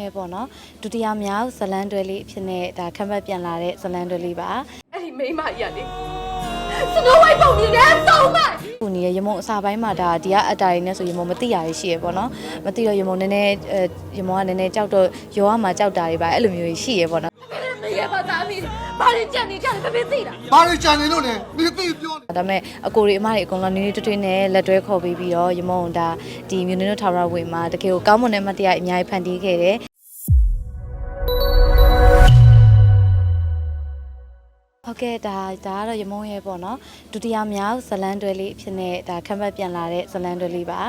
ရဲ့ပေါ့နော်ဒုတိယမြောက်ဇလန်တွဲလေးအဖြစ်နဲ့ဒါခံဘက်ပြန်လာတဲ့ဇလန်တွဲလေးပါအဲ့ဒီမိန်းမကြီးကလေစနိုးဝိုင်းပုံမြင်တယ်သုံးမခုနေရရမုံအစာပိုင်းမှာဒါဒီကအတားရင်းနဲ့ဆိုရမုံမသိရရရှိရပေါ့နော်မသိတော့ရမုံနည်းနည်းအဲရမုံကနည်းနည်းကြောက်တော့ရောရမှာကြောက်တာတွေပါအဲ့လိုမျိုးကြီးရှိရပေါ့နော် မရပါသားမီးဘာလို့ကြံနေကြလဲမသိတာဘာတွေကြံနေလို့လဲမင်းသိပြောနေဒါပေမဲ့အကိုတွေအမတွေအကုန်လုံးနည်းနည်းတွတွနဲ့လက်တွဲခေါ်ပြီးပြီးတော့ရမုံဒါဒီမြူနင်းတို့ထာဝရဝေမှာတကယ်ကိုကောင်းမွန်တဲ့မတရားအများကြီးဖန်တီးခဲ့တယ် ဟုတ်ကဲ့ဒါဒါကတော့ရမုံရဲ့ပေါ့နော်ဒုတိယမြောက်ဇလန်တွဲလေးအဖြစ်နဲ့ဒါခံဘက်ပြန်လာတဲ့ဇလန်တွဲလေးပါ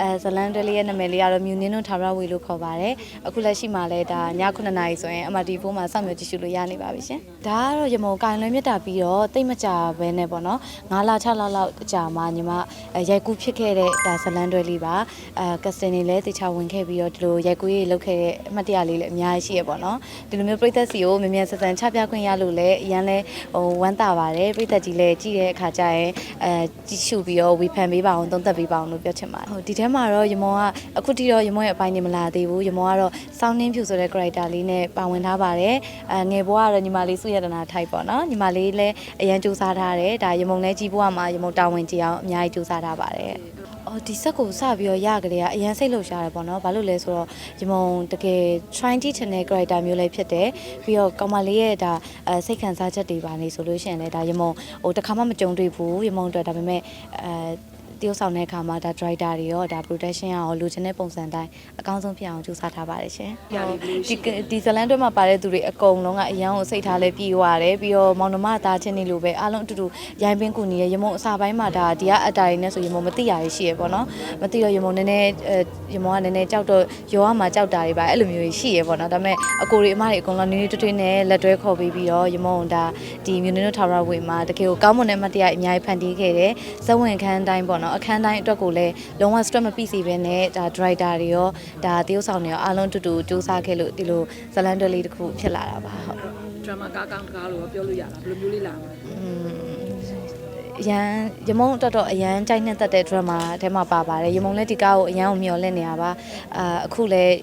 အဲဇလန်တွဲလေးရဲ့နာမည်လေးကတော့မြူနင်းတို့ထာဝရဝေလို့ခေါ်ပါတယ်အခုလက်ရှိမှာလဲဒါည9နာရီဆိုရင် MRT4 မှာစောင့်မျှော်ကြည့်ရှုလို့ရနေပါပြီရှင်ဒါကတော့ရမုံကင်လွဲမြတ်တာပြီးတော့တိတ်မကြဘဲနဲ့ပေါ့နော်9လ6လလောက်အကြာမှာညီမအဲရိုက်ကူးဖြစ်ခဲ့တဲ့ဒါဇလန်တွဲလေးပါအဲကစတင်နေလဲတေချာဝင်ခဲ့ပြီးတော့ဒီလိုရိုက်ကူးရေးလုပ်ခဲ့တဲ့အမှတ်တရလေးလည်းအများကြီးရှိရပေါ့နော်ဒီလိုမျိုးပြည်သက်စီကိုမြန်မြန်ဆန်ဆန်ချပြခွင့်ရလို့လဲအရန်လဲဟိုဝမ်းသာပါတယ်ပြည်သက်ကြီးလည်းကြည့်တဲ့အခါကျရင်အဲကြည့်ရှုပြီးတော့ဝေဖန်ပေးပါအောင်သုံးသပ်ပေးပါအောင်လို့ပြောချင်ပါတယ်ဟိုဒီထဲမှာတော့ရမုံကအခုထိတော့ရမုံရဲ့အပိုင်းနေမလာသေးဘူးရမုံကတော့စောင်းနှင်းဖြူဆိုတဲ့ character လေးနဲ့ပါဝင်ထားပါတယ်အဲငယ်ဘွားကတော့ညီမလေးစုရတနာ type ပေါ့နော်ညီမလေးလည်းအရန်စူးစမ်းထားတယ်ဒါရမုံလည်းကြီးဘွားမှာရမုံတာဝန်ကြည့်အောင်အများကြီးစူးစမ်းထားပါတယ် အော်ဒီဆက်ကိုစပြီးတော့ရကြလေကအရန်စိတ်လှုပ်ရှားတယ်ပေါ့နော်ဘာလို့လဲဆိုတော့ရမုံတကယ် trying to တဲ့ character မျိုးလေးဖြစ်တယ်ပြီးတော့ကောင်မလေးရဲ့ဒါအဲစိတ်ခံစားချက်တွေပါနေဆိုလို့ရှိရင်လည်းဒါရမုံဟိုတစ်ခါမှမကြုံတွေ့ဘူးရမုံအတွက်ဒါပေမဲ့အဲ တရုပ်ဆောင်တဲ့အခါမှာဒါ driver တွေရောဒါ production ရောလိုချင်တဲ့ပုံစံတိုင်းအကောင်းဆုံးဖြစ်အောင်ကြိုးစားထားပါတယ်ရှင်ဒီဒီဇလန်တွဲမှာပါတဲ့သူတွေအကုန်လုံးကအရန်ကိုစိတ်ထားလဲပြေသွားတယ်ပြီးတော့မောင်နှမသားချင်းတွေလိုပဲအားလုံးအတူတူရိုင်းပင်းကူညီရရမုံအစာပိုင်းမှာဒါဒီကအတားရင်းနဲ့ဆိုရမုံမသိရရရှိရပေါ့နော်မသိတော့ရမုံနည်းနည်းအဲရမုံကနည်းနည်းကြောက်တော့ရောရမှာကြောက်တာတွေပါအဲ့လိုမျိုးကြီးရှိရပေါ့နော်ဒါပေမဲ့အကိုတွေအမတွေအကုန်လုံးနည်းနည်းတွတွနဲ့လက်တွဲခေါ်ပြီးပြီးတော့ရမုံဒါဒီမြူနင်းတို့ထာဝရဝေမှာတကယ်ကိုကောင်းမွန်တဲ့မတရားအများကြီးဖန်တီးခဲ့တယ်ဇဝင်ခန်းတိုင်းပေါ့နော်အခန်းတိုင်းအတွက်ကိုလည်းလုံးဝ stress မပြည့်စေဘဲနဲ့ဒါ driver တွေရောဒါတရုပ်ဆောင်တွေရောအားလုံးအတူတူစူးစမ်းခဲ့လို့ဒီလိုဇလန်တွဲလေးတစ်ခုဖြစ်လာတာပါဟုတ်ဒရမာကားကောင်းတကားလို့ပြောလို့ရလားဘယ်လိုမျိုးလေးလာမလဲ အရန်ရမုံတော်တော်အရန်ကြိုက်နှစ်သက်တဲ့ drama ထဲမှာပါပါတယ်ရမုံလည်းဒီကားကိုအရန်ကိုမျှော်လင့်နေတာပါအာအခုလည်း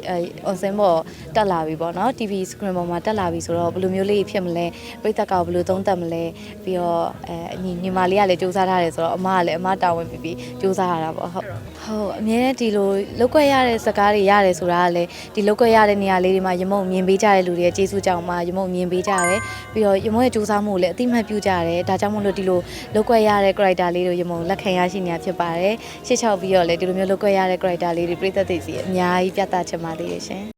on scene ပေါ်တက်လာပြီပေါ့နော် TV screen ပေါ်မှာတက်လာပြီဆိုတော့ဘယ်လိုမျိုးလေးဖြစ်မလဲပြိတ္တကဘယ်လိုသုံးသပ်မလဲပြီးတော့အဲညီညီမလေးကလည်းစူးစမ်းထားတယ်ဆိုတော့အမကလည်းအမတာဝန်ပြီးပြီးစူးစမ်းရတာပေါ့ဟုတ်ဟုတ်အမြဲတမ်းဒီလိုလောက်ွက်ရတဲ့စကားတွေရတယ်ဆိုတာကလည်းဒီလောက်ွက်ရတဲ့နေရာလေးတွေမှာရမုံမြင်ပေးကြတဲ့လူတွေရဲ့ကျေးဇူးကြောင့်မှရမုံမြင်ပေးကြတယ်ပြီးတော့ရမုံရဲ့စူးစမ်းမှုကိုလည်းအတိမတ်ပြုကြတယ်ဒါကြောင့်မို့လို့ဒီလိုလောက်ွက်ရတဲ့ character လေးတွေရမုံလက်ခံရရှိနေတာဖြစ်ပါတယ်ရှေ့ချောက်ပြီးတော့လည်းဒီလိုမျိုးလောက်ွက်ရတဲ့ character လေးတွေပြည်သက်သိစီအများကြီးပြသချင်ပါသေးတယ်ရှင်